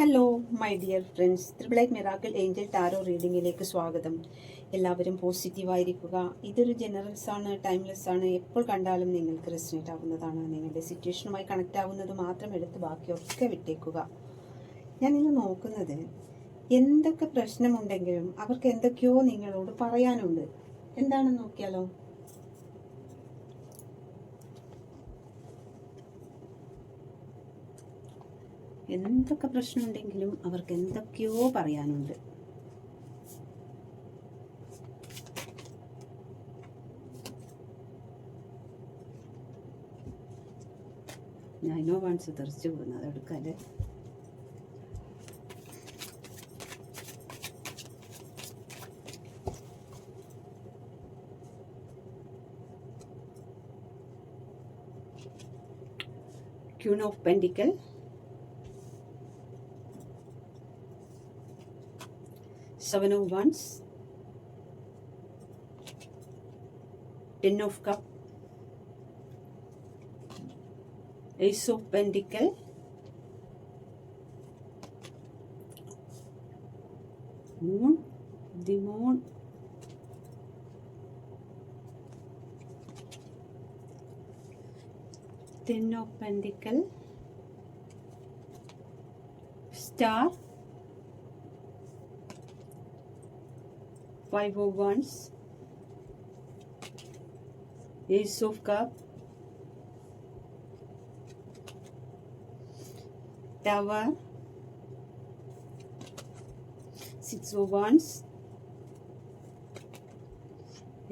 Hello my dear friends triple eight miracle angel tarot റീഡിങ്ങിലേക്ക് സ്വാഗതം എല്ലാവരും പോസിറ്റീവായിരിക്കുക ഇതൊരു ജനറൽസ് ആണ് ടൈംലെസ് ആണ് എപ്പോൾ കണ്ടാലും നിങ്ങൾക്ക് റെസിനേറ്റ് ആവുന്നതാണ് നിങ്ങളുടെ സിറ്റുവേഷനുമായി കണക്റ്റ് ആവുന്നത് മാത്രം എടുത്ത് ബാക്കിയൊക്കെ വിട്ടേക്കുക ഞാൻ ഇന്ന് നോക്കുന്നത് എന്തൊക്കെ പ്രശ്നമുണ്ടെങ്കിലും അവർക്ക് എന്തൊക്കെയോ നിങ്ങളോട് പറയാനുണ്ട് എന്താണെന്ന് നോക്കിയാലോ എന്തൊക്കെ പ്രശ്നമുണ്ടെങ്കിലും അവർക്ക് എന്തൊക്കെയോ പറയാനുണ്ട് ഞാനോ വാൺസ് തെറിച്ചു പോകുന്നത് അതെടുക്കാല്ലേ queen of pentacles seven of oh wands ten of cup ace of Pentacles. 5 of oh Wands, Ace of Cup, Tower, 6 of oh Wands,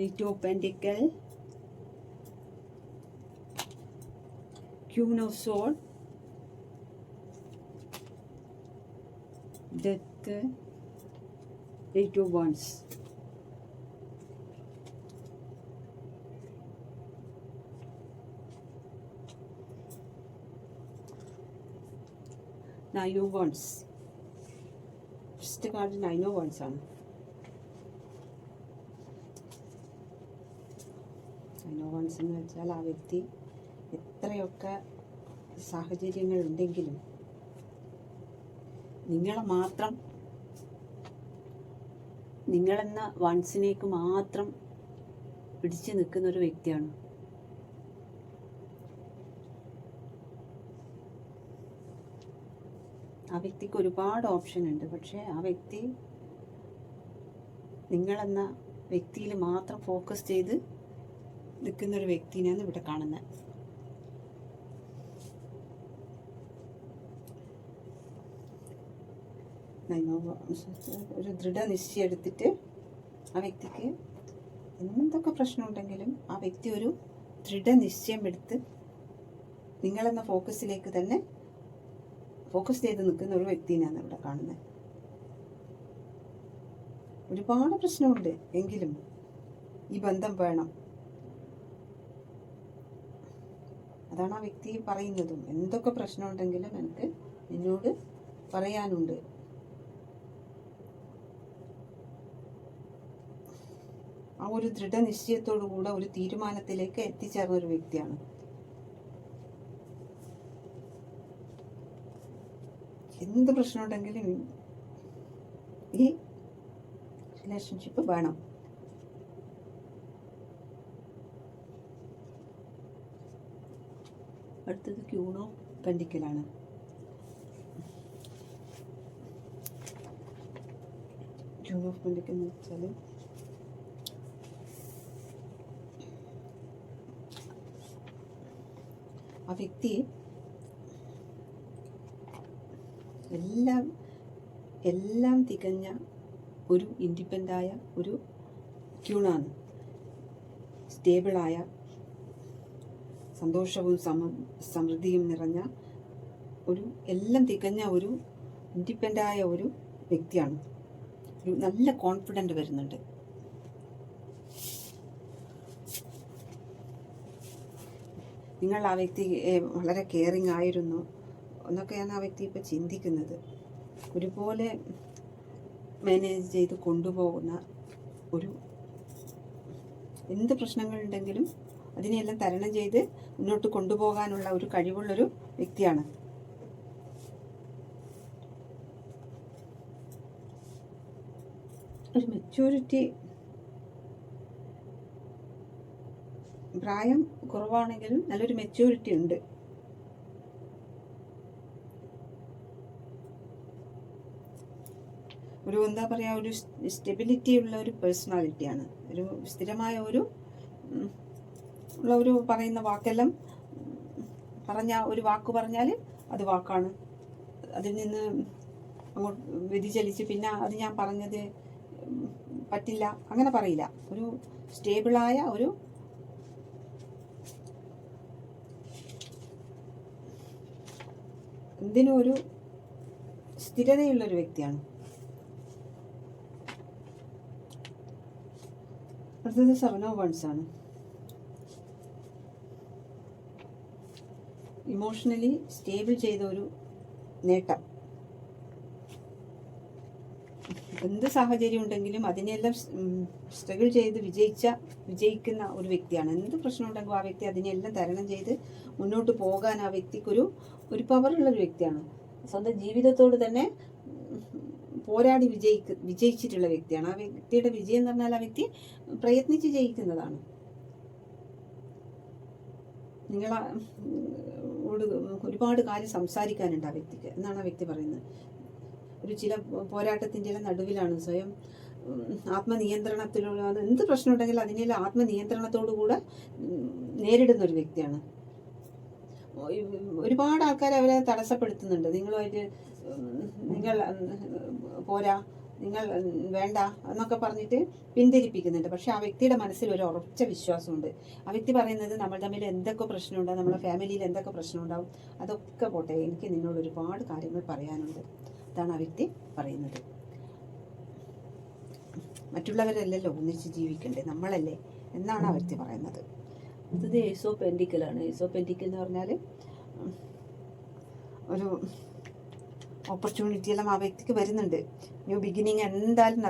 8 of Pentacles, Queen of Swords, Death, 8 of Wands. നൈനോ bones first card നൈനോ bones ആണ് നൈനോ bones എന്ന് വെച്ചാൽ ആ വ്യക്തി എത്രയൊക്കെ സാഹചര്യങ്ങൾ ഉണ്ടെങ്കിലും നിങ്ങളെ മാത്രം നിങ്ങളെന്ന വൺസിനേക്ക് മാത്രം പിടിച്ചു നിൽക്കുന്ന ഒരു വ്യക്തിയാണ് വ്യക്തിക്ക് ഒരുപാട് ഓപ്ഷൻ ഉണ്ട് പക്ഷേ ആ വ്യക്തി നിങ്ങളെന്ന വ്യക്തിയിൽ മാത്രം ഫോക്കസ് ചെയ്ത് നിൽക്കുന്നൊരു വ്യക്തിനെയാണ് ഇവിടെ കാണുന്നത് ഒരു ദൃഢനിശ്ചയം എടുത്തിട്ട് ആ വ്യക്തിക്ക് എന്തൊക്കെ പ്രശ്നമുണ്ടെങ്കിലും ആ വ്യക്തി ഒരു ദൃഢനിശ്ചയം എടുത്ത് നിങ്ങളെന്ന ഫോക്കസിലേക്ക് തന്നെ ഫോക്കസ് ചെയ്ത് നിൽക്കുന്ന ഒരു വ്യക്തിനെയാണ് ഇവിടെ കാണുന്നത് ഒരുപാട് പ്രശ്നമുണ്ട് എങ്കിലും ഈ ബന്ധം വേണം അതാണ് ആ വ്യക്തി പറയുന്നതും എന്തൊക്കെ പ്രശ്നമുണ്ടെങ്കിലും എനിക്ക് എന്നോട് പറയാനുണ്ട് ആ ഒരു ദൃഢനിശ്ചയത്തോടു കൂടെ ഒരു തീരുമാനത്തിലേക്ക് എത്തിച്ചേർന്ന ഒരു വ്യക്തിയാണ് എന്ത് പ്രശ്നമുണ്ടെങ്കിലും ഈ റിലേഷൻഷിപ്പ് വേണം അടുത്തത് ക്യൂണോ പെൻഡിക്കലാണ് ക്യൂൺ ഓഫ് പെൻഡിക്കൽ എന്ന് വെച്ചാൽ ആ വ്യക്തി എല്ലാം എല്ലാം തികഞ്ഞ ഒരു ഇൻഡിപെൻഡായ ഒരു ക്യൂണാണ് സ്റ്റേബിളായ സന്തോഷവും സമൃദ്ധിയും നിറഞ്ഞ ഒരു എല്ലാം തികഞ്ഞ ഒരു ഇൻഡിപെൻഡായ ഒരു വ്യക്തിയാണ് ഒരു നല്ല കോൺഫിഡൻറ്റ് വരുന്നുണ്ട് നിങ്ങൾ ആ വ്യക്തി വളരെ കെയറിങ് ആയിരുന്നു എന്നൊക്കെയാണ് ആ വ്യക്തി ഇപ്പോൾ ചിന്തിക്കുന്നത് ഒരുപോലെ മാനേജ് ചെയ്ത് കൊണ്ടുപോകുന്ന ഒരു എന്ത് പ്രശ്നങ്ങളുണ്ടെങ്കിലും അതിനെയെല്ലാം തരണം ചെയ്ത് മുന്നോട്ട് കൊണ്ടുപോകാനുള്ള ഒരു കഴിവുള്ളൊരു വ്യക്തിയാണ് ഒരു മെച്യൂരിറ്റി പ്രായം കുറവാണെങ്കിലും നല്ലൊരു മെച്യൂരിറ്റി ഉണ്ട് ഒരു എന്താ പറയുക ഒരു സ്റ്റെബിലിറ്റി ഉള്ള ഒരു പേഴ്സണാലിറ്റിയാണ് ഒരു സ്ഥിരമായ ഒരു ഉള്ള ഒരു പറയുന്ന വാക്കെല്ലാം പറഞ്ഞ ഒരു വാക്ക് പറഞ്ഞാൽ അത് വാക്കാണ് അതിൽ നിന്ന് അങ്ങോട്ട് വ്യതിചലിച്ച് പിന്നെ അത് ഞാൻ പറഞ്ഞത് പറ്റില്ല അങ്ങനെ പറയില്ല ഒരു സ്റ്റേബിളായ ഒരു എന്തിനും ഒരു സ്ഥിരതയുള്ളൊരു വ്യക്തിയാണ് അടുത്തത് സെവൻ ഓഫ് വൺസ് ആണ് ഇമോഷണലി സ്റ്റേബിൾ ചെയ്ത ഒരു നേട്ടം എന്ത് സാഹചര്യം ഉണ്ടെങ്കിലും അതിനെല്ലാം സ്ട്രഗിൾ ചെയ്ത് വിജയിച്ച വിജയിക്കുന്ന ഒരു വ്യക്തിയാണ് എന്ത് പ്രശ്നം ഉണ്ടെങ്കിലും ആ വ്യക്തി അതിനെല്ലാം തരണം ചെയ്ത് മുന്നോട്ട് പോകാൻ ആ വ്യക്തിക്കൊരു ഒരു പവറുള്ള ഒരു വ്യക്തിയാണ് സ്വന്തം ജീവിതത്തോട് തന്നെ പോരാടി വിജയിക്ക വിജയിച്ചിട്ടുള്ള വ്യക്തിയാണ് ആ വ്യക്തിയുടെ വിജയം എന്ന് പറഞ്ഞാൽ ആ വ്യക്തി പ്രയത്നിച്ച് ജയിക്കുന്നതാണ് നിങ്ങൾ ഒരുപാട് കാര്യം സംസാരിക്കാനുണ്ട് ആ വ്യക്തിക്ക് എന്നാണ് ആ വ്യക്തി പറയുന്നത് ഒരു ചില പോരാട്ടത്തിൻ്റെ നടുവിലാണ് സ്വയം ആത്മനിയന്ത്രണത്തിലുള്ള എന്ത് പ്രശ്നം ഉണ്ടെങ്കിലും അതിനെല്ലാം കൂടെ നേരിടുന്ന ഒരു വ്യക്തിയാണ് ഒരുപാട് ആൾക്കാർ അവരെ തടസ്സപ്പെടുത്തുന്നുണ്ട് നിങ്ങളുമായിട്ട് നിങ്ങൾ പോരാ നിങ്ങൾ വേണ്ട എന്നൊക്കെ പറഞ്ഞിട്ട് പിന്തിരിപ്പിക്കുന്നുണ്ട് പക്ഷെ ആ വ്യക്തിയുടെ മനസ്സിൽ ഒരു ഉറച്ച വിശ്വാസമുണ്ട് ആ വ്യക്തി പറയുന്നത് നമ്മൾ തമ്മിൽ എന്തൊക്കെ പ്രശ്നമുണ്ടാകും നമ്മളെ ഫാമിലിയിൽ എന്തൊക്കെ പ്രശ്നമുണ്ടാവും അതൊക്കെ പോട്ടെ എനിക്ക് നിന്നോട് ഒരുപാട് കാര്യങ്ങൾ പറയാനുണ്ട് അതാണ് ആ വ്യക്തി പറയുന്നത് മറ്റുള്ളവരല്ലല്ലോ ഒന്നിച്ച് ജീവിക്കണ്ടേ നമ്മളല്ലേ എന്നാണ് ആ വ്യക്തി പറയുന്നത് അടുത്തത് ഏസോ പെൻഡിക്കലാണ് ഏസോ പെൻഡിക്കൽ എന്ന് പറഞ്ഞാൽ ഒരു ഓപ്പർച്യൂണിറ്റി എല്ലാം ആ വ്യക്തിക്ക് വരുന്നുണ്ട് ന്യൂ ബിഗിനിങ് എന്തായാലും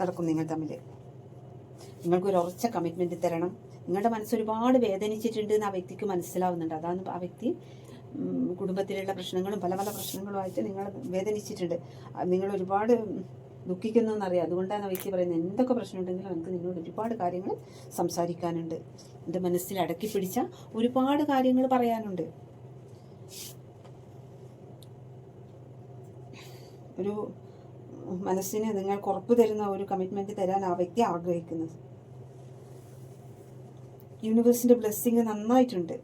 നടക്കും നിങ്ങൾ തമ്മിൽ നിങ്ങൾക്കൊരു ഉറച്ച കമ്മിറ്റ്മെൻറ്റ് തരണം നിങ്ങളുടെ മനസ്സ് ഒരുപാട് വേദനിച്ചിട്ടുണ്ട് എന്ന് ആ വ്യക്തിക്ക് മനസ്സിലാവുന്നുണ്ട് അതാണ് ആ വ്യക്തി കുടുംബത്തിലുള്ള പ്രശ്നങ്ങളും പല പല പ്രശ്നങ്ങളുമായിട്ട് നിങ്ങൾ വേദനിച്ചിട്ടുണ്ട് നിങ്ങൾ ഒരുപാട് ദുഃഖിക്കുന്നു എന്നറിയാം അതുകൊണ്ടാണ് വ്യക്തി പറയുന്നത് എന്തൊക്കെ പ്രശ്നമുണ്ടെങ്കിലും നമുക്ക് നിങ്ങളോട് ഒരുപാട് കാര്യങ്ങൾ സംസാരിക്കാനുണ്ട് എൻ്റെ മനസ്സിൽ അടക്കി പിടിച്ച ഒരുപാട് കാര്യങ്ങൾ പറയാനുണ്ട് ഒരു മനസ്സിന് നിങ്ങൾക്ക് ഉറപ്പ് തരുന്ന ഒരു കമ്മിറ്റ്മെന്റ് തരാൻ ആ വ്യക്തി ആഗ്രഹിക്കുന്നത് യൂണിവേഴ്സിന്റെ ബ്ലെസ്സിങ് നന്നായിട്ടുണ്ട്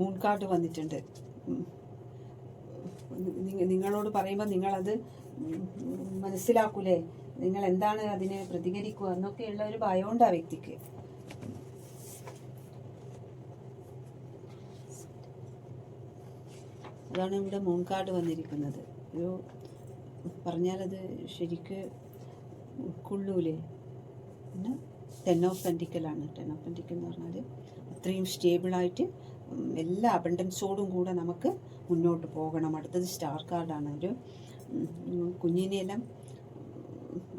മൂൺ കാർഡ് വന്നിട്ടുണ്ട് നിങ്ങളോട് പറയുമ്പോൾ നിങ്ങളത് മനസ്സിലാക്കൂലേ നിങ്ങൾ എന്താണ് അതിനെ പ്രതികരിക്കുക എന്നൊക്കെയുള്ള ഒരു ഭയമുണ്ട് ആ വ്യക്തിക്ക് അതാണ് ഇവിടെ മൂങ്കാട് വന്നിരിക്കുന്നത് ഒരു പറഞ്ഞാലത് ശരിക്ക് ഉൾക്കൊള്ളൂലേ പിന്നെ ടെൻ ഓഫ് പെൻറ്റിക്കലാണ് ടെൻ ഓഫ് പെൻറ്റിക്കൽ എന്ന് പറഞ്ഞാൽ അത്രയും സ്റ്റേബിളായിട്ട് എല്ലാ അബണ്ടൻസോടും കൂടെ നമുക്ക് മുന്നോട്ട് പോകണം അടുത്തത് സ്റ്റാർ കാർഡാണ് ഒരു കുഞ്ഞിനെയെല്ലാം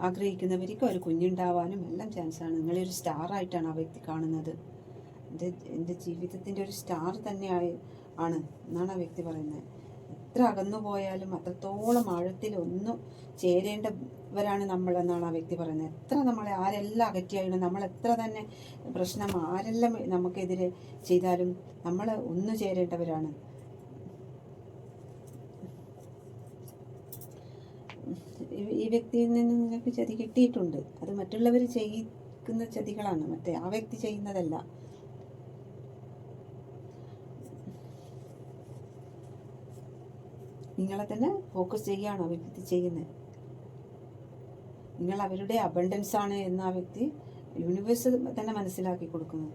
ആഗ്രഹിക്കുന്നവർക്ക് ഒരു കുഞ്ഞുണ്ടാവാനും എല്ലാം ചാൻസാണ് നിങ്ങളെ ഒരു സ്റ്റാർ ആയിട്ടാണ് ആ വ്യക്തി കാണുന്നത് എൻ്റെ എൻ്റെ ജീവിതത്തിൻ്റെ ഒരു സ്റ്റാർ തന്നെയായി ആണ് എന്നാണ് ആ വ്യക്തി പറയുന്നത് എത്ര അകന്നു പോയാലും അത്രത്തോളം ആഴത്തിൽ ഒന്നും ചേരേണ്ടവരാണ് നമ്മൾ എന്നാണ് ആ വ്യക്തി പറയുന്നത് എത്ര നമ്മളെ ആരെല്ലാം അകറ്റിയായാലും നമ്മൾ എത്ര തന്നെ പ്രശ്നം ആരെല്ലാം നമുക്കെതിരെ ചെയ്താലും നമ്മൾ ഒന്നു ചേരേണ്ടവരാണ് ഈ വ്യക്തിയിൽ നിന്ന് നിങ്ങൾക്ക് ചതി കിട്ടിയിട്ടുണ്ട് അത് മറ്റുള്ളവർ ചെയ്യിക്കുന്ന ചതികളാണ് മറ്റേ ആ വ്യക്തി ചെയ്യുന്നതല്ല നിങ്ങളെ തന്നെ ഫോക്കസ് ചെയ്യുകയാണ് ആ വ്യക്തി ചെയ്യുന്നത് നിങ്ങൾ അവരുടെ അബണ്ടൻസ് ആണ് എന്ന് ആ വ്യക്തി യൂണിവേഴ്സ് തന്നെ മനസ്സിലാക്കി കൊടുക്കുന്നു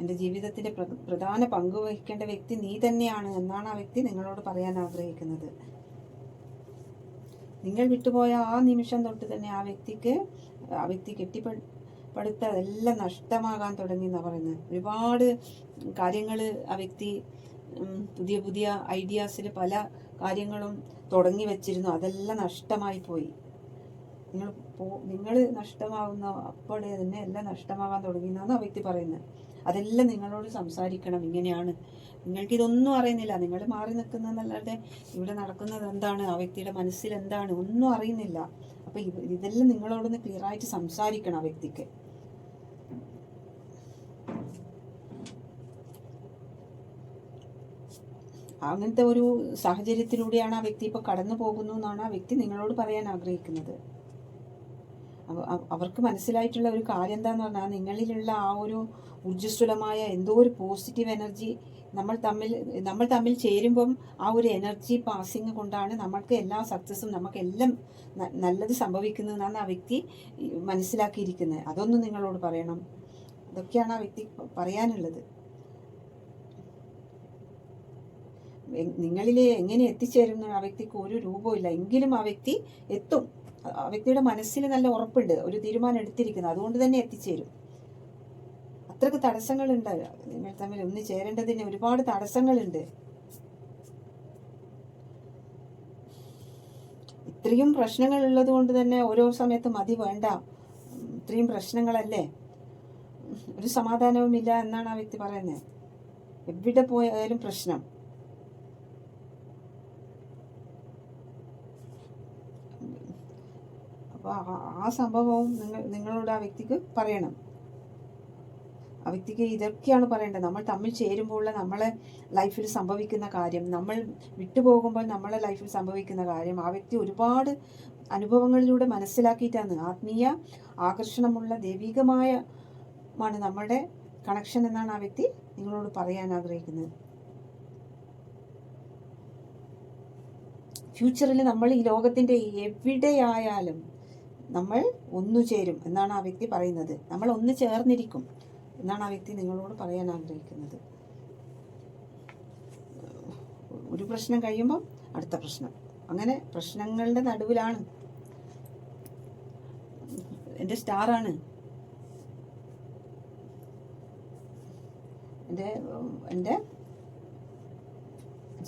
എൻ്റെ ജീവിതത്തിൻ്റെ പ്രധാന പങ്ക് വഹിക്കേണ്ട വ്യക്തി നീ തന്നെയാണ് എന്നാണ് ആ വ്യക്തി നിങ്ങളോട് പറയാൻ ആഗ്രഹിക്കുന്നത് നിങ്ങൾ വിട്ടുപോയ ആ നിമിഷം തൊട്ട് തന്നെ ആ വ്യക്തിക്ക് ആ വ്യക്തി കെട്ടിപ്പെ പടുത്ത നഷ്ടമാകാൻ തുടങ്ങി എന്നാണ് പറയുന്നത് ഒരുപാട് കാര്യങ്ങൾ ആ വ്യക്തി പുതിയ പുതിയ ഐഡിയാസിൽ പല കാര്യങ്ങളും തുടങ്ങി വെച്ചിരുന്നു അതെല്ലാം നഷ്ടമായി പോയി നിങ്ങൾ പോ നിങ്ങൾ നഷ്ടമാവുന്ന അപ്പോഴേ തന്നെ എല്ലാം നഷ്ടമാവാൻ തുടങ്ങിയെന്നാണ് ആ വ്യക്തി പറയുന്നത് അതെല്ലാം നിങ്ങളോട് സംസാരിക്കണം ഇങ്ങനെയാണ് നിങ്ങൾക്ക് ഇതൊന്നും അറിയുന്നില്ല നിങ്ങൾ മാറി നിൽക്കുന്നതല്ലാതെ ഇവിടെ നടക്കുന്നത് എന്താണ് ആ വ്യക്തിയുടെ മനസ്സിൽ എന്താണ് ഒന്നും അറിയുന്നില്ല അപ്പോൾ ഇതെല്ലാം നിങ്ങളോടൊന്ന് ക്ലിയറായിട്ട് സംസാരിക്കണം ആ വ്യക്തിക്ക് അങ്ങനത്തെ ഒരു സാഹചര്യത്തിലൂടെയാണ് ആ വ്യക്തി ഇപ്പോൾ കടന്നു പോകുന്നു എന്നാണ് ആ വ്യക്തി നിങ്ങളോട് പറയാൻ ആഗ്രഹിക്കുന്നത് അവർക്ക് മനസ്സിലായിട്ടുള്ള ഒരു കാര്യം എന്താന്ന് പറഞ്ഞാൽ നിങ്ങളിലുള്ള ആ ഒരു ഊർജ്ജസ്വലമായ എന്തോ ഒരു പോസിറ്റീവ് എനർജി നമ്മൾ തമ്മിൽ നമ്മൾ തമ്മിൽ ചേരുമ്പം ആ ഒരു എനർജി പാസിങ് കൊണ്ടാണ് നമ്മൾക്ക് എല്ലാ സക്സസ്സും നമുക്കെല്ലാം നല്ലത് സംഭവിക്കുന്നതെന്നാണ് ആ വ്യക്തി മനസ്സിലാക്കിയിരിക്കുന്നത് അതൊന്നും നിങ്ങളോട് പറയണം അതൊക്കെയാണ് ആ വ്യക്തി പറയാനുള്ളത് നിങ്ങളിലെ എങ്ങനെ എത്തിച്ചേരുന്ന ആ വ്യക്തിക്ക് ഒരു രൂപമില്ല എങ്കിലും ആ വ്യക്തി എത്തും ആ വ്യക്തിയുടെ മനസ്സിൽ നല്ല ഉറപ്പുണ്ട് ഒരു തീരുമാനം എടുത്തിരിക്കുന്നത് അതുകൊണ്ട് തന്നെ എത്തിച്ചേരും അത്രക്ക് തടസ്സങ്ങളുണ്ട് നിങ്ങൾ തമ്മിൽ ഒന്ന് ചേരേണ്ടതിന് ഒരുപാട് തടസ്സങ്ങളുണ്ട് ഇത്രയും പ്രശ്നങ്ങൾ ഉള്ളത് കൊണ്ട് തന്നെ ഓരോ സമയത്ത് മതി വേണ്ട ഇത്രയും പ്രശ്നങ്ങളല്ലേ ഒരു ഇല്ല എന്നാണ് ആ വ്യക്തി പറയുന്നത് എവിടെ പോയാലും പ്രശ്നം അപ്പോൾ ആ സംഭവവും നിങ്ങൾ നിങ്ങളോട് ആ വ്യക്തിക്ക് പറയണം ആ വ്യക്തിക്ക് ഇതൊക്കെയാണ് പറയേണ്ടത് നമ്മൾ തമ്മിൽ ചേരുമ്പോഴുള്ള നമ്മളെ ലൈഫിൽ സംഭവിക്കുന്ന കാര്യം നമ്മൾ വിട്ടുപോകുമ്പോൾ നമ്മളെ ലൈഫിൽ സംഭവിക്കുന്ന കാര്യം ആ വ്യക്തി ഒരുപാട് അനുഭവങ്ങളിലൂടെ മനസ്സിലാക്കിയിട്ടാണ് ആത്മീയ ആകർഷണമുള്ള ദൈവികമായ മാണ് നമ്മുടെ കണക്ഷൻ എന്നാണ് ആ വ്യക്തി നിങ്ങളോട് പറയാൻ ആഗ്രഹിക്കുന്നത് ഫ്യൂച്ചറിൽ നമ്മൾ ഈ ലോകത്തിൻ്റെ എവിടെയായാലും നമ്മൾ ഒന്നു ചേരും എന്നാണ് ആ വ്യക്തി പറയുന്നത് നമ്മൾ ഒന്ന് ചേർന്നിരിക്കും എന്നാണ് ആ വ്യക്തി നിങ്ങളോട് പറയാൻ ആഗ്രഹിക്കുന്നത് ഒരു പ്രശ്നം കഴിയുമ്പം അടുത്ത പ്രശ്നം അങ്ങനെ പ്രശ്നങ്ങളുടെ നടുവിലാണ് എൻ്റെ സ്റ്റാറാണ് എൻ്റെ എൻ്റെ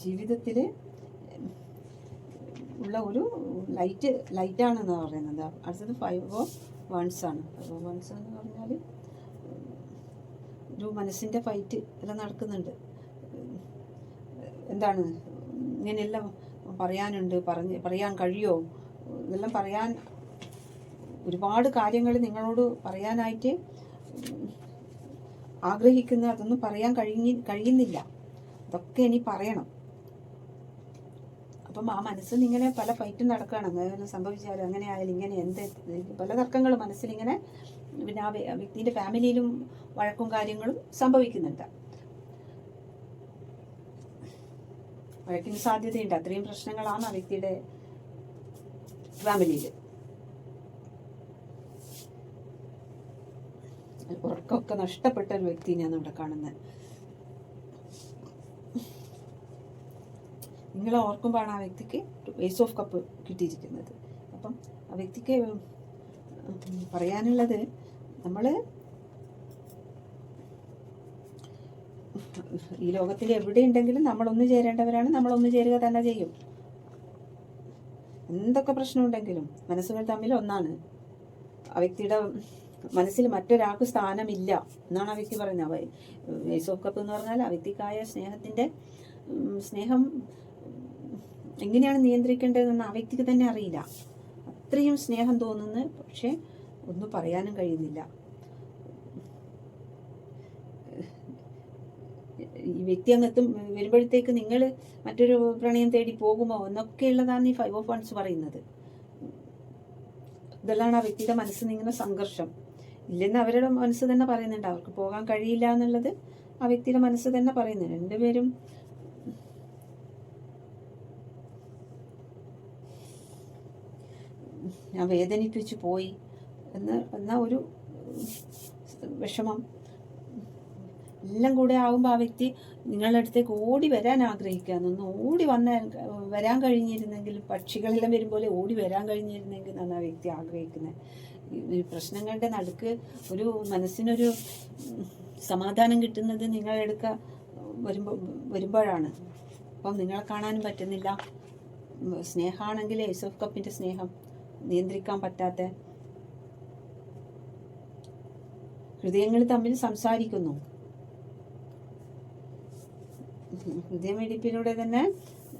ജീവിതത്തിൽ ഉള്ള ഒരു ലൈറ്റ് ലൈറ്റാണെന്ന് പറയുന്നത് അടുത്തത് ഫൈവ് ഓ വൺസ് ആണ് ഫൈവ് ഓ വൺസ് എന്ന് പറഞ്ഞാൽ ഒരു മനസ്സിൻ്റെ ഫൈറ്റ് എല്ലാം നടക്കുന്നുണ്ട് എന്താണ് ഇങ്ങനെയെല്ലാം പറയാനുണ്ട് പറഞ്ഞ് പറയാൻ കഴിയോ ഇതെല്ലാം പറയാൻ ഒരുപാട് കാര്യങ്ങൾ നിങ്ങളോട് പറയാനായിട്ട് ആഗ്രഹിക്കുന്ന അതൊന്നും പറയാൻ കഴിഞ്ഞി കഴിയുന്നില്ല അതൊക്കെ ഇനി പറയണം അപ്പം ആ മനസ്സിൽ ഇങ്ങനെ പല ഫൈറ്റും നടക്കുകയാണ് അങ്ങനെ സംഭവിച്ചാലും അങ്ങനെ ആയാലും ഇങ്ങനെ എന്ത് പല തർക്കങ്ങൾ മനസ്സിലിങ്ങനെ പിന്നെ ആ വ്യക്തിൻ്റെ ഫാമിലിയിലും വഴക്കും കാര്യങ്ങളും സംഭവിക്കുന്നുണ്ട് വഴക്കിന് സാധ്യതയുണ്ട് അത്രയും പ്രശ്നങ്ങളാണ് ആ വ്യക്തിയുടെ ഫാമിലിയിൽ ഉറക്കമൊക്കെ നഷ്ടപ്പെട്ട ഒരു വ്യക്തിയാണ് ഇവിടെ കാണുന്നത് നിങ്ങൾ ഓർക്കുമ്പോഴാണ് ആ വ്യക്തിക്ക് വേസ് ഓഫ് കപ്പ് കിട്ടിയിരിക്കുന്നത് അപ്പം ആ വ്യക്തിക്ക് പറയാനുള്ളത് നമ്മൾ ഈ ലോകത്തിൽ എവിടെ ഉണ്ടെങ്കിലും നമ്മളൊന്നു ചേരേണ്ടവരാണ് നമ്മളൊന്നു ചേരുക തന്നെ ചെയ്യും എന്തൊക്കെ പ്രശ്നം ഉണ്ടെങ്കിലും മനസ്സുകൾ തമ്മിൽ ഒന്നാണ് ആ വ്യക്തിയുടെ മനസ്സിൽ മറ്റൊരാൾക്ക് സ്ഥാനമില്ല എന്നാണ് ആ വ്യക്തി പറയുന്നത് വേസ് ഓഫ് കപ്പ് എന്ന് പറഞ്ഞാൽ ആ വ്യക്തിക്കായ സ്നേഹത്തിൻ്റെ സ്നേഹം എങ്ങനെയാണ് നിയന്ത്രിക്കേണ്ടതെന്ന് ആ വ്യക്തിക്ക് തന്നെ അറിയില്ല അത്രയും സ്നേഹം തോന്നുന്നു പക്ഷേ ഒന്നും പറയാനും കഴിയുന്നില്ല ഈ വ്യക്തി അങ്ങത്തും വരുമ്പോഴത്തേക്ക് നിങ്ങൾ മറ്റൊരു പ്രണയം തേടി പോകുമോ എന്നൊക്കെയുള്ളതാണ് ഈ ഫൈവ് ഓഫ് വൺസ് പറയുന്നത് ഇതെല്ലാം ആ വ്യക്തിയുടെ മനസ്സിൽ നിങ്ങുന്ന സംഘർഷം ഇല്ലെന്ന് അവരുടെ മനസ്സ് തന്നെ പറയുന്നുണ്ട് അവർക്ക് പോകാൻ കഴിയില്ല എന്നുള്ളത് ആ വ്യക്തിയുടെ മനസ്സ് തന്നെ പറയുന്നുണ്ട് രണ്ടുപേരും ഞാൻ വേദനിപ്പിച്ചു പോയി എന്ന് എന്ന ഒരു വിഷമം എല്ലാം കൂടെ ആകുമ്പോൾ ആ വ്യക്തി നിങ്ങളുടെ അടുത്തേക്ക് ഓടി വരാൻ ആഗ്രഹിക്കുക ഒന്ന് ഓടി വന്ന വരാൻ കഴിഞ്ഞിരുന്നെങ്കിൽ പക്ഷികളെല്ലാം പോലെ ഓടി വരാൻ കഴിഞ്ഞിരുന്നെങ്കിൽ എന്നാണ് ആ വ്യക്തി ആഗ്രഹിക്കുന്നത് ഈ പ്രശ്നങ്ങളുടെ നടുക്ക് ഒരു മനസ്സിനൊരു സമാധാനം കിട്ടുന്നത് നിങ്ങളെടുക്ക വരുമ്പോൾ വരുമ്പോഴാണ് അപ്പം നിങ്ങളെ കാണാനും പറ്റുന്നില്ല സ്നേഹമാണെങ്കിൽ ഐസ് ഓഫ് കപ്പിൻ്റെ സ്നേഹം നിയന്ത്രിക്കാൻ പറ്റാത്ത ഹൃദയങ്ങൾ തമ്മിൽ സംസാരിക്കുന്നു ഹൃദയമെടുപ്പിലൂടെ തന്നെ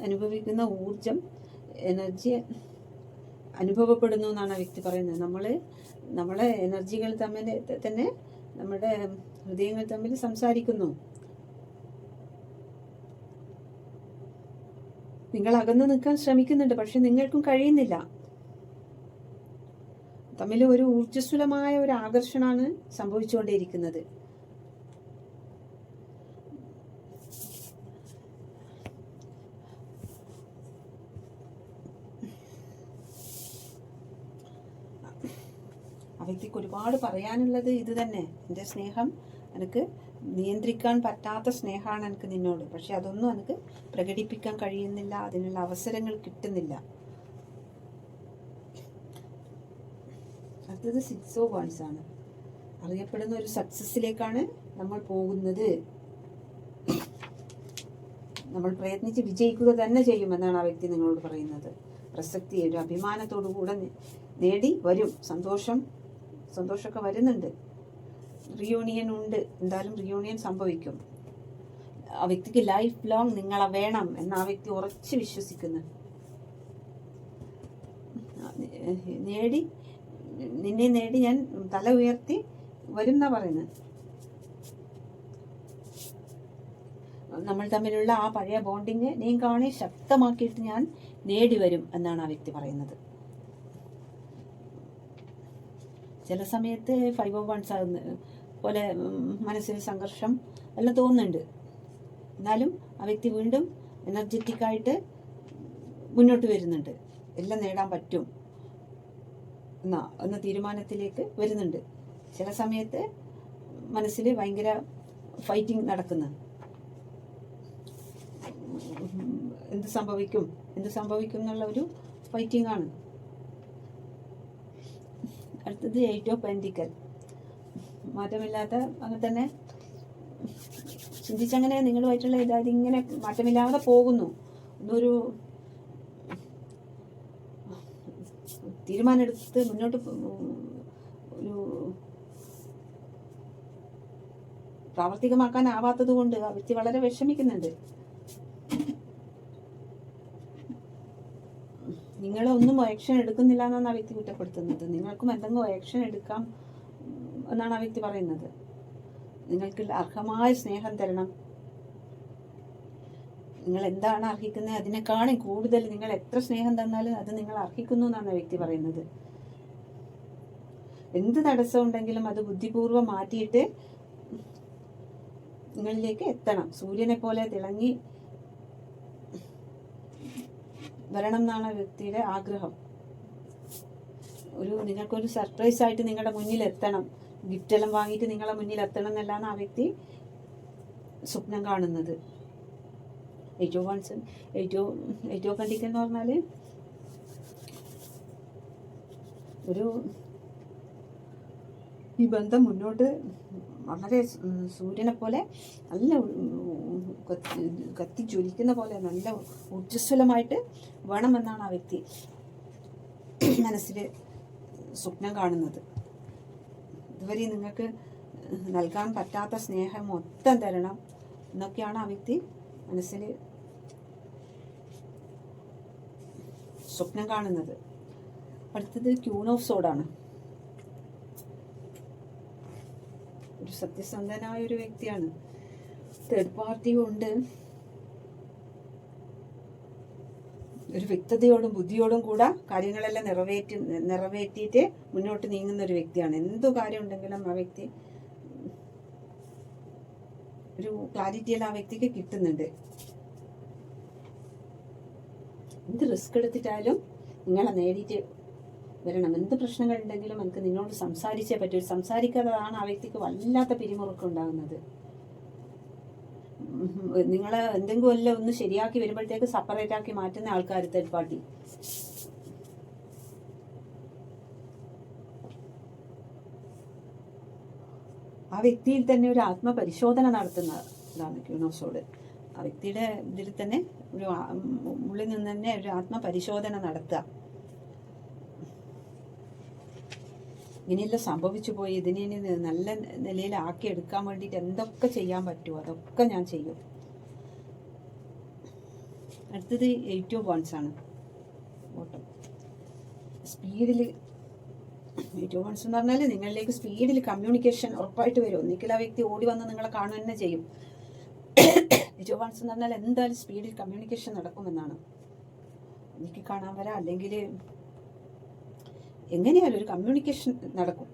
അനുഭവിക്കുന്ന ഊർജം എനർജി അനുഭവപ്പെടുന്നു എന്നാണ് ആ വ്യക്തി പറയുന്നത് നമ്മൾ നമ്മളെ എനർജികൾ തമ്മിൽ തന്നെ നമ്മുടെ ഹൃദയങ്ങൾ തമ്മിൽ സംസാരിക്കുന്നു നിങ്ങൾ അകന്നു നിൽക്കാൻ ശ്രമിക്കുന്നുണ്ട് പക്ഷെ നിങ്ങൾക്കും കഴിയുന്നില്ല തമ്മിൽ ഒരു ഊർജസ്വലമായ ഒരു ആകർഷണമാണ് സംഭവിച്ചുകൊണ്ടേയിരിക്കുന്നത് വ്യക്തിക്ക് ഒരുപാട് പറയാനുള്ളത് ഇത് തന്നെ എൻ്റെ സ്നേഹം എനിക്ക് നിയന്ത്രിക്കാൻ പറ്റാത്ത സ്നേഹമാണ് എനിക്ക് നിന്നോട് പക്ഷെ അതൊന്നും എനിക്ക് പ്രകടിപ്പിക്കാൻ കഴിയുന്നില്ല അതിനുള്ള അവസരങ്ങൾ കിട്ടുന്നില്ല അടുത്തത് സിക്സ് ഓഫ് വൺസ് ആണ് അറിയപ്പെടുന്ന ഒരു സക്സസ്സിലേക്കാണ് നമ്മൾ പോകുന്നത് നമ്മൾ പ്രയത്നിച്ച് വിജയിക്കുക തന്നെ ചെയ്യുമെന്നാണ് ആ വ്യക്തി നിങ്ങളോട് പറയുന്നത് പ്രസക്തി ഒരു അഭിമാനത്തോടു കൂടെ നേടി വരും സന്തോഷം സന്തോഷമൊക്കെ വരുന്നുണ്ട് റിയൂണിയൻ ഉണ്ട് എന്തായാലും റിയൂണിയൻ സംഭവിക്കും ആ വ്യക്തിക്ക് ലൈഫ് ലോങ് നിങ്ങളെ വേണം എന്ന് ആ വ്യക്തി ഉറച്ച് വിശ്വസിക്കുന്നു നേടി നിന്നെ നേടി ഞാൻ തല ഉയർത്തി വരും പറയുന്നത് നമ്മൾ തമ്മിലുള്ള ആ പഴയ ബോണ്ടിങ് നീ കാണി ശക്തമാക്കിയിട്ട് ഞാൻ നേടി വരും എന്നാണ് ആ വ്യക്തി പറയുന്നത് ചില സമയത്ത് ഫൈവ് ഓഫ് വൺസ് ആകുന്ന പോലെ മനസ്സിൽ സംഘർഷം എല്ലാം തോന്നുന്നുണ്ട് എന്നാലും ആ വ്യക്തി വീണ്ടും എനർജറ്റിക്കായിട്ട് മുന്നോട്ട് വരുന്നുണ്ട് എല്ലാം നേടാൻ പറ്റും എന്നാ എന്ന തീരുമാനത്തിലേക്ക് വരുന്നുണ്ട് ചില സമയത്ത് മനസ്സിൽ ഭയങ്കര ഫൈറ്റിംഗ് നടക്കുന്ന എന്ത് സംഭവിക്കും എന്ത് സംഭവിക്കും എന്നുള്ള ഒരു ഫൈറ്റിംഗ് ആണ് അടുത്തത് എയ്റ്റ് ഓഫ് പെൻറ്റിക്കൽ മാറ്റമില്ലാത്ത അങ്ങനെ തന്നെ ചിന്തിച്ചങ്ങനെ നിങ്ങളുമായിട്ടുള്ള ഇതായത് ഇങ്ങനെ മാറ്റമില്ലാതെ പോകുന്നു ഒരു തീരുമാനമെടുത്ത് മുന്നോട്ട് ഒരു പ്രാവർത്തികമാക്കാനാവാത്തത് കൊണ്ട് ആ വ്യക്തി വളരെ വിഷമിക്കുന്നുണ്ട് ഒന്നും ആക്ഷൻ എടുക്കുന്നില്ല എന്നാണ് ആ വ്യക്തി കുറ്റപ്പെടുത്തുന്നത് നിങ്ങൾക്കും എന്തെങ്കിലും ആക്ഷൻ എടുക്കാം എന്നാണ് ആ വ്യക്തി പറയുന്നത് നിങ്ങൾക്ക് അർഹമായ സ്നേഹം തരണം നിങ്ങൾ എന്താണ് അർഹിക്കുന്നത് അതിനെക്കാളും കൂടുതൽ നിങ്ങൾ എത്ര സ്നേഹം തന്നാലും അത് നിങ്ങൾ അർഹിക്കുന്നു എന്നാണ് വ്യക്തി പറയുന്നത് എന്ത് തടസ്സം ഉണ്ടെങ്കിലും അത് ബുദ്ധിപൂർവ്വം മാറ്റിയിട്ട് നിങ്ങളിലേക്ക് എത്തണം സൂര്യനെ പോലെ തിളങ്ങി വരണം എന്നാണ് വ്യക്തിയുടെ ആഗ്രഹം ഒരു നിങ്ങൾക്കൊരു സർപ്രൈസ് ആയിട്ട് നിങ്ങളുടെ മുന്നിൽ എത്തണം എല്ലാം വാങ്ങിയിട്ട് നിങ്ങളുടെ മുന്നിൽ എത്തണം എന്നല്ലാണ് ആ വ്യക്തി സ്വപ്നം കാണുന്നത് ഏറ്റവും കോൺസൺ ഏറ്റവും ഏറ്റവും കണ്ടിക്കൽ എന്ന് പറഞ്ഞാൽ ഒരു ഈ ബന്ധം മുന്നോട്ട് വളരെ സൂര്യനെ പോലെ നല്ല കത്തി ജ്വലിക്കുന്ന പോലെ നല്ല ഊർജ്ജസ്വലമായിട്ട് വേണമെന്നാണ് ആ വ്യക്തി മനസ്സിൽ സ്വപ്നം കാണുന്നത് ഇതുവരെ നിങ്ങൾക്ക് നൽകാൻ പറ്റാത്ത സ്നേഹം മൊത്തം തരണം എന്നൊക്കെയാണ് ആ വ്യക്തി മനസ്സിൽ സ്വപ്നം കാണുന്നത് അടുത്തത് ക്യൂൺ ഓഫ് സോഡാണ് ഒരു സത്യസന്ധനായ ഒരു വ്യക്തിയാണ് തേർഡ് പാർട്ടി കൊണ്ട് ഒരു വ്യക്തതയോടും ബുദ്ധിയോടും കൂടെ കാര്യങ്ങളെല്ലാം നിറവേറ്റി നിറവേറ്റിയിട്ട് മുന്നോട്ട് നീങ്ങുന്ന ഒരു വ്യക്തിയാണ് എന്തു കാര്യം ഉണ്ടെങ്കിലും ആ വ്യക്തി ഒരു ക്ലാരിറ്റിയെല്ലാം ആ വ്യക്തിക്ക് കിട്ടുന്നുണ്ട് എന്ത് റിസ്ക് എടുത്തിട്ടാലും നിങ്ങളെ നേടിയിട്ട് വരണം എന്ത് പ്രശ്നങ്ങളുണ്ടെങ്കിലും നമുക്ക് നിന്നോട് സംസാരിച്ചേ പറ്റൂ സംസാരിക്കാത്തതാണ് ആ വ്യക്തിക്ക് വല്ലാത്ത പിരിമുറുക്കം ഉണ്ടാകുന്നത് നിങ്ങൾ എന്തെങ്കിലും അല്ല ഒന്ന് ശരിയാക്കി വരുമ്പോഴത്തേക്ക് സെപ്പറേറ്റ് ആക്കി മാറ്റുന്ന ആൾക്കാർ തേർഡ് പാർട്ടി ആ വ്യക്തിയിൽ തന്നെ ഒരു ആത്മപരിശോധന നടത്തുന്ന ഇതാണ് ക്യൂണോസോട് ആ വ്യക്തിയുടെ ഇതിൽ തന്നെ ഒരു ഉള്ളിൽ നിന്ന് തന്നെ ഒരു ആത്മപരിശോധന നടത്തുക ഇങ്ങനെയെല്ലാം സംഭവിച്ചു പോയി ഇതിനെ നല്ല നിലയിൽ ആക്കി എടുക്കാൻ വേണ്ടിയിട്ട് എന്തൊക്കെ ചെയ്യാൻ പറ്റുമോ അതൊക്കെ ഞാൻ ചെയ്യും അടുത്തത് എയ്റ്റ് ഓഫ് വൺസ് ആണ് ഓട്ടം സ്പീഡിൽ എയ്റ്റ് ഓഫ് വൺസ് എന്ന് പറഞ്ഞാൽ നിങ്ങളിലേക്ക് സ്പീഡിൽ കമ്മ്യൂണിക്കേഷൻ ഉറപ്പായിട്ട് വരും ഒന്നിക്കൽ ആ വ്യക്തി ഓടി വന്ന് നിങ്ങളെ കാണുക തന്നെ ചെയ്യും ജിജോ വാട്സ് എന്ന് പറഞ്ഞാൽ എന്തായാലും സ്പീഡിൽ കമ്മ്യൂണിക്കേഷൻ നടക്കുമെന്നാണ് എനിക്ക് കാണാൻ വരാം അല്ലെങ്കിൽ എങ്ങനെയാലും ഒരു കമ്മ്യൂണിക്കേഷൻ നടക്കും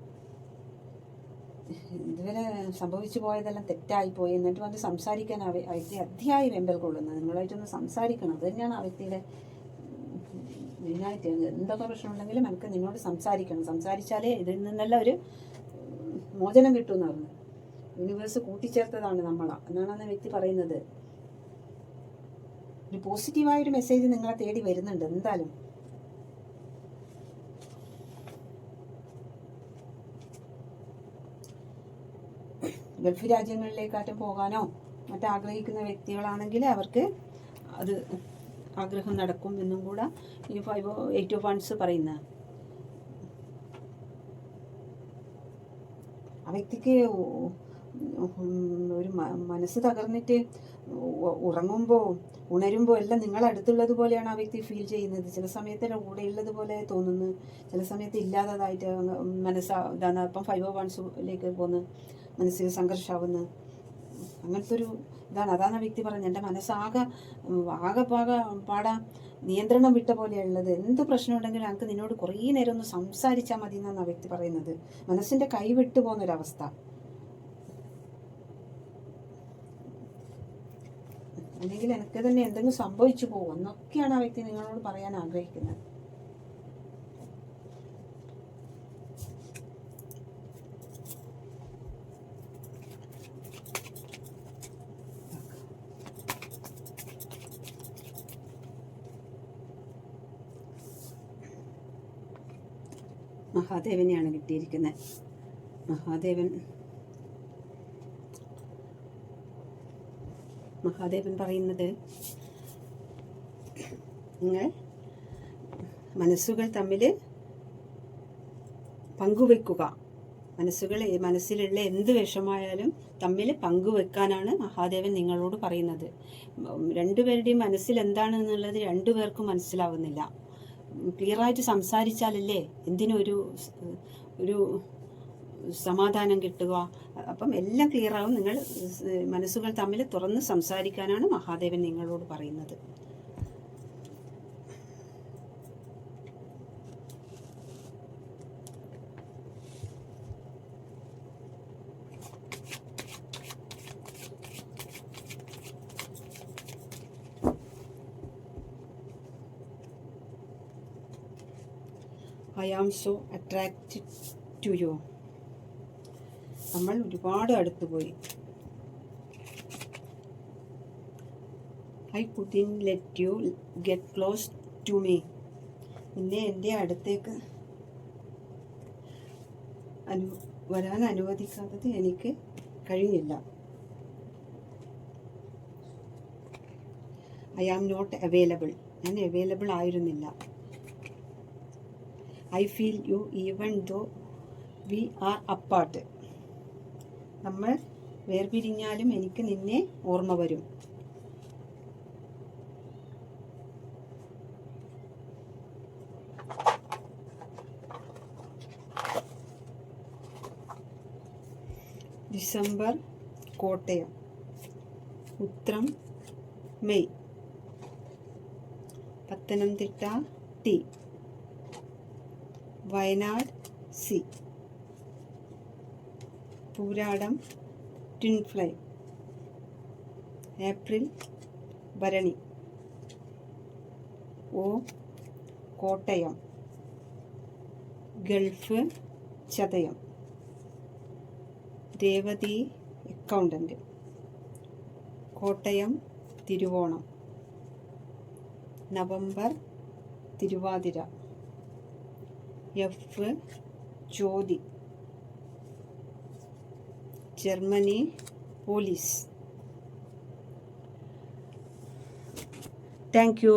ഇതുവരെ സംഭവിച്ചു പോയതെല്ലാം തെറ്റായി പോയി എന്നിട്ട് വന്ന് സംസാരിക്കാൻ അവ വ്യക്തി അധ്യായി വെമ്പൽ കൊള്ളുന്നത് നിങ്ങളായിട്ടൊന്ന് സംസാരിക്കണം അത് തന്നെയാണ് ആ വ്യക്തിയുടെ മെയിനായിട്ട് എന്തൊക്കെ പ്രശ്നമുണ്ടെങ്കിലും നമുക്ക് നിങ്ങളോട് സംസാരിക്കണം സംസാരിച്ചാലേ ഇതിൽ നിന്നെല്ലാം ഒരു മോചനം കിട്ടുമെന്ന് പറഞ്ഞു യൂണിവേഴ്സ് കൂട്ടിച്ചേർത്തതാണ് നമ്മൾ എന്നാണ് അന്ന് വ്യക്തി പറയുന്നത് ഒരു പോസിറ്റീവായൊരു മെസ്സേജ് നിങ്ങളെ തേടി വരുന്നുണ്ട് എന്തായാലും ഗൾഫ് രാജ്യങ്ങളിലേക്കാറ്റും പോകാനോ മറ്റാഗ്രഹിക്കുന്ന വ്യക്തികളാണെങ്കിൽ അവർക്ക് അത് ആഗ്രഹം നടക്കും എന്നും കൂടെ ഈ ഫൈവ് എയ്റ്റ് ഓഫ് വൺസ് പറയുന്ന ആ വ്യക്തിക്ക് ഒരു മനസ്സ് തകർന്നിട്ട് ഉറങ്ങുമ്പോൾ ഉണരുമ്പോൾ എല്ലാം നിങ്ങളടുത്തുള്ളത് പോലെയാണ് ആ വ്യക്തി ഫീൽ ചെയ്യുന്നത് ചില സമയത്ത് കൂടെ ഉള്ളത് പോലെ തോന്നുന്നു ചില സമയത്ത് ഇല്ലാത്തതായിട്ട് മനസ്സ് ഇതാണ് അപ്പം ഫൈവ് വൺസിലേക്ക് oh പോകുന്നു മനസ്സിൽ സംഘർഷമാവുന്നു അങ്ങനത്തെ ഒരു ഇതാണ് അതാണ് ആ വ്യക്തി പറഞ്ഞത് എൻ്റെ മനസ്സാകെ ആകെപ്പാകെ പാടാ നിയന്ത്രണം വിട്ട പോലെയുള്ളത് എന്ത് പ്രശ്നമുണ്ടെങ്കിലും ഞങ്ങൾക്ക് നിന്നോട് കുറേ നേരം ഒന്ന് സംസാരിച്ചാൽ മതി എന്നാണ് ആ വ്യക്തി പറയുന്നത് മനസ്സിൻ്റെ കൈവിട്ടു പോകുന്നൊരവസ്ഥ അല്ലെങ്കിൽ എനിക്ക് തന്നെ എന്തെങ്കിലും സംഭവിച്ചു പോകും എന്നൊക്കെയാണ് ആ വ്യക്തി നിങ്ങളോട് പറയാൻ ആഗ്രഹിക്കുന്നത് മഹാദേവനെയാണ് കിട്ടിയിരിക്കുന്നത് മഹാദേവൻ മഹാദേവൻ പറയുന്നത് നിങ്ങൾ മനസ്സുകൾ തമ്മിൽ പങ്കുവെക്കുക മനസ്സുകൾ മനസ്സിലുള്ള എന്ത് വിഷമായാലും തമ്മിൽ പങ്കുവെക്കാനാണ് മഹാദേവൻ നിങ്ങളോട് പറയുന്നത് രണ്ടുപേരുടെയും മനസ്സിൽ എന്താണെന്നുള്ളത് രണ്ടുപേർക്കും മനസ്സിലാവുന്നില്ല ക്ലിയറായിട്ട് സംസാരിച്ചാലല്ലേ എന്തിനൊരു ഒരു സമാധാനം കിട്ടുക അപ്പം എല്ലാം ആവും നിങ്ങൾ മനസ്സുകൾ തമ്മിൽ തുറന്ന് സംസാരിക്കാനാണ് മഹാദേവൻ നിങ്ങളോട് പറയുന്നത് I am so attracted to you. നമ്മൾ ഒരുപാട് അടുത്ത് പോയി I couldn't let you get close to me നിന്നെ എൻ്റെ അടുത്തേക്ക് അനു വരാൻ അനുവദിക്കാത്തത് എനിക്ക് കഴിഞ്ഞില്ല ഐ ആം നോട്ട് അവൈലബിൾ ഞാൻ അവൈലബിൾ ആയിരുന്നില്ല I feel you even though we are apart നമ്മൾ വേർപിരിഞ്ഞാലും എനിക്ക് നിന്നെ ഓർമ്മ വരും December Kottayam Uthram May Pathanamthitta T Wayanad C Pooradam ടിൻ ഫ്ലൈ April Bharani O Kottayam Gulf Chathayam Revathi accountant Kottayam Thiruvonam November Thiruvathira F Jyothi Germany police thank you